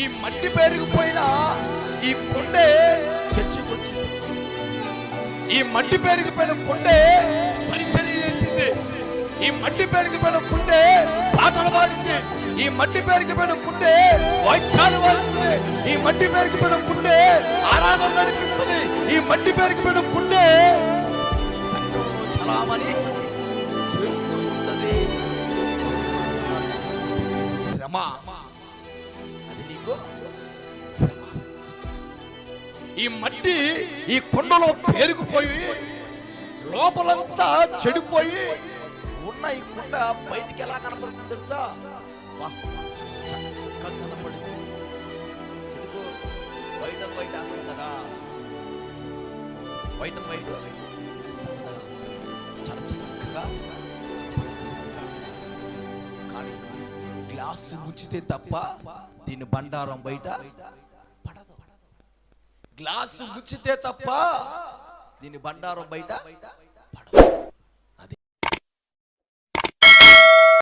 ఈ మట్టి పేరుకుపోయిన ఈ కొండే చర్చికి వచ్చింది ఈ మట్టి పేరుకుపోయిన కొండే పరిచర్య చేసింది. ఈ మట్టి పేరుకుపోయిన కుండే పాటలు పాడింది. ఈ మట్టి పేరుకుపోయిన కుండే వైద్యాలు వాడుతుంది ఈ మట్టి పేరుకుపోయిన కుండే ఆరాధన నడిపిస్తుంది. ఈ మట్టి పేరుకుపోయిన కుండే సంఘంలో చలామణి చేస్తూ ఉంటది. శ్రమ. నీకు శ్రమ. ఈ మట్టి ఈ కొండలో పేరుకుపోయి లోపలంతా చెడిపోయి ఉన్న ఈ కొండ బయటికి ఎలా కనపడుతుంది తెలుసా? చక్కగా కనపడింది. ఇదిగో బయట బయట వేస్తాం కదా. బయట బయట వేస్తాం కదా. చాలా చక్కగా. గ్లాసు ముచ్చితే తప్ప దీని బండారం బయట పడదు. గ్లాసు ముచ్చితే తప్ప దీని బండారం బయట